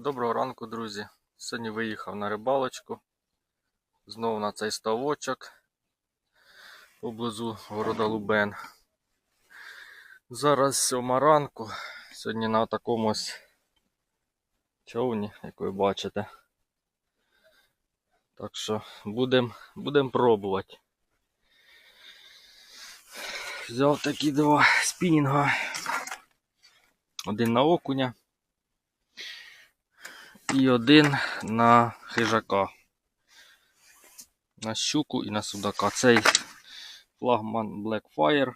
Доброго ранку, друзі. Сьогодні виїхав на рибалочку. Знову на цей ставочок поблизу города Лубен. Зараз сьома ранку. Сьогодні на такому човні, як ви бачите. Так що будемо будем пробувати. Взяв такі два спінінга. Один на окуня і один на хижака. На щуку і на судака. Цей флагман Blackfire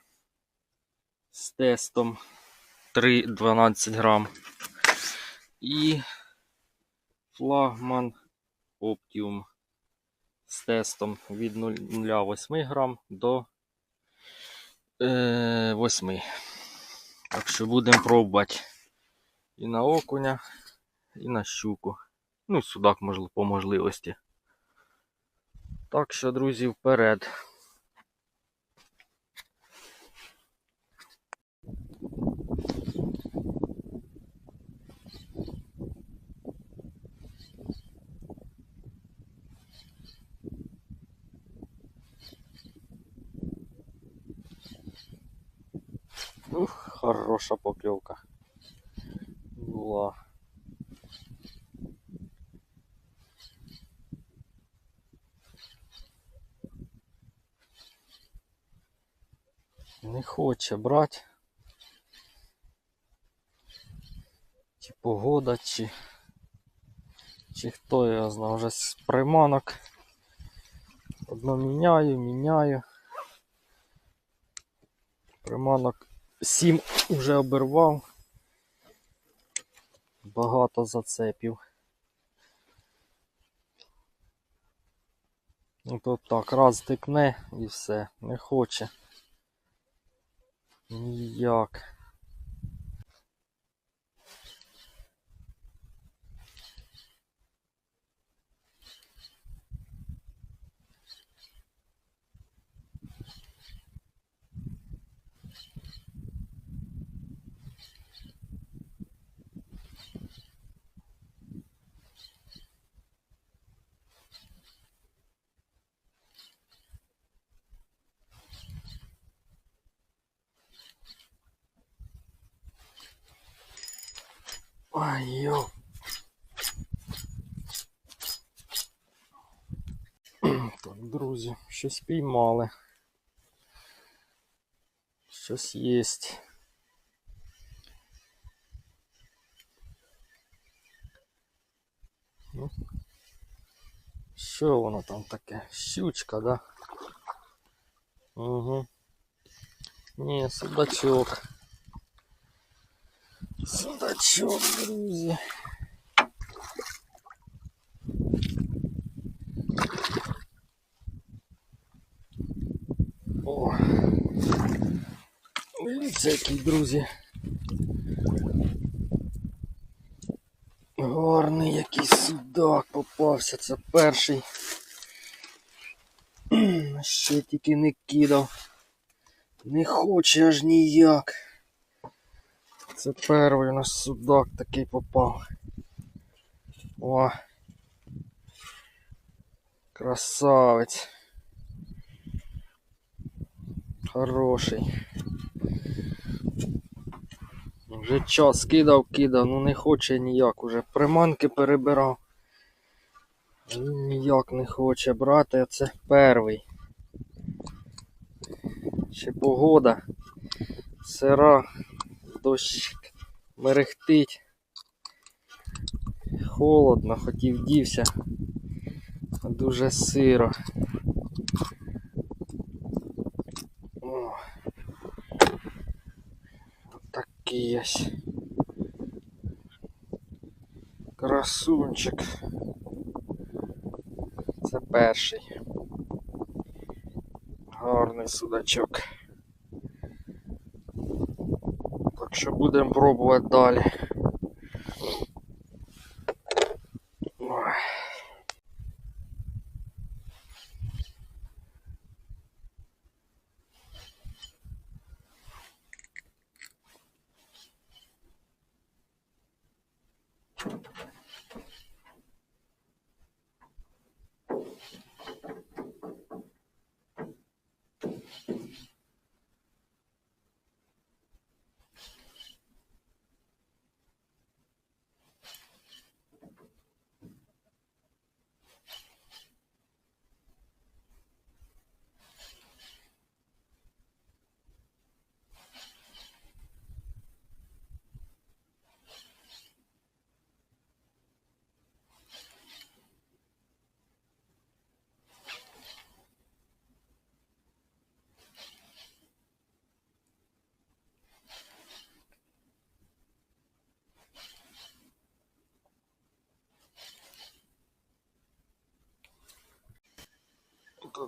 з тестом 3,12 грам. І флагман Optium з тестом від 0,8 грам до е, 8. Так що будемо пробувати і на окуня, і на щуку. Ну, судак можливо, по можливості. Так що, друзі, вперед. Ух, хороша поклевка. Була. Не хоче брати. Чи погода, чи, чи хто його знає, вже з приманок. Одно міняю, міняю. Приманок 7 вже обірвав. Багато зацепів. Ну тут так, раз тикне і все, не хоче. Ніяк. Ай, йо. Так, друзі, щось піймали. Щось єсть. Ну, що воно там таке? Щучка, да? Угу. Ні, судачок. Судачок, друзі. О. Дивіться, який, друзі. Гарний якийсь судак попався. Це перший. Ще тільки не кидав. Не хоче аж ніяк. Це перший у нас судак такий попав. О. Красавець. Хороший. Вже час кидав, кидав, ну не хоче ніяк. Уже приманки перебирав. Він ніяк не хоче брати, а це перший. Ще погода. Сира, дощ мерехтить. Холодно, хотів дівся. Дуже сиро. О. Такий ось. Красунчик. Це перший. Гарний судачок. Що будемо пробувати далі.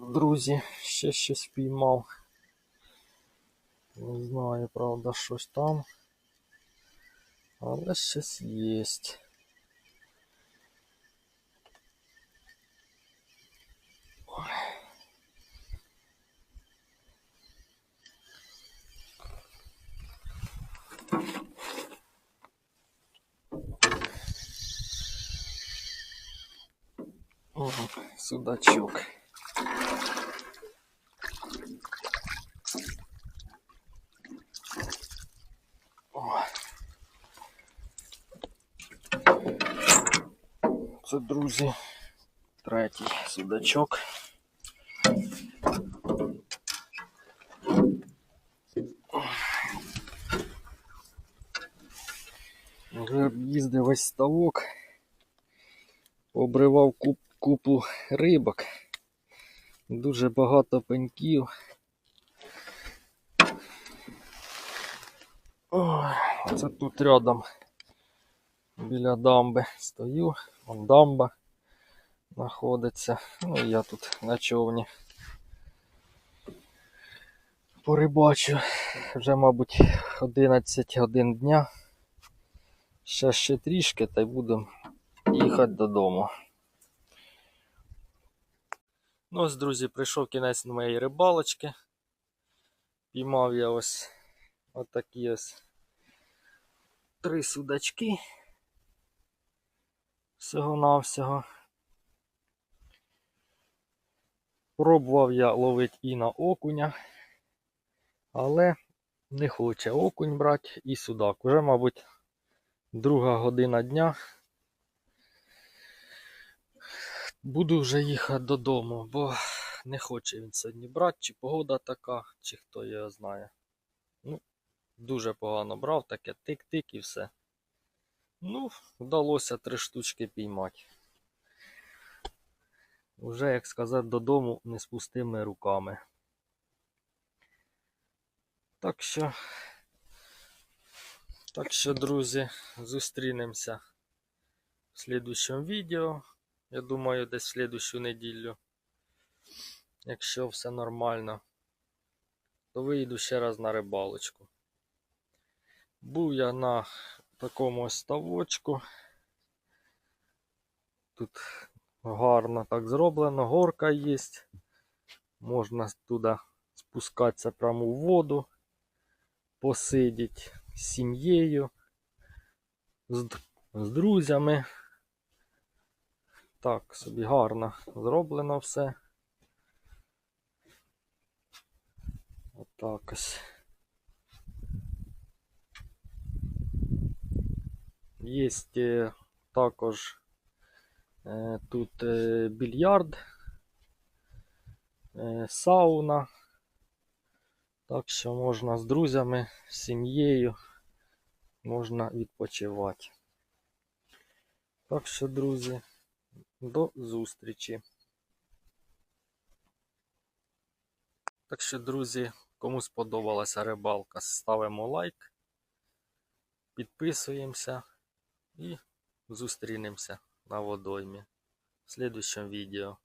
друзі, ще щось піймав. Не знаю, правда, щось там. Але щось є. О, судачок. Це, друзі, третій судачок. Вже об'їздив весь ставок, обривав куп, купу рибок, дуже багато пеньків. Ой, це тут рядом біля дамби стою, вон дамба знаходиться. Ну і я тут на човні. Порибачу вже, мабуть, 11 годин дня. Ще ще трішки та й будемо їхати додому. Ну ось, друзі, прийшов кінець моєї рибалочки. Піймав я ось отакі ось три судачки. Всього-навсього. Пробував я ловити і на окуня, але не хоче окунь брати і судак. Уже, мабуть, друга година дня. Буду вже їхати додому, бо не хоче він сьогодні брати, чи погода така, чи хто його знає. Ну, дуже погано брав, таке тик-тик і все. Ну, вдалося три штучки піймати. Уже, як сказати, додому не з пустими руками. Так що, так що, друзі, зустрінемося в слідущому відео. Я думаю, десь слідущу неділю. Якщо все нормально, то вийду ще раз на рибалочку. Був я на такому ставочку. Тут гарно так зроблено, горка є. Можна туди спускатися прямо в воду, посидіти з сім'єю, з, з друзями. Так, собі гарно зроблено все. Отак ось. Є е, також е, тут е, більярд, сауна. Так що можна з друзями, з сім'єю, можна відпочивати. Так що, друзі, до зустрічі. Так що, друзі, кому сподобалася рибалка, ставимо лайк, підписуємося і зустрінемося на водоймі в слідущому відео.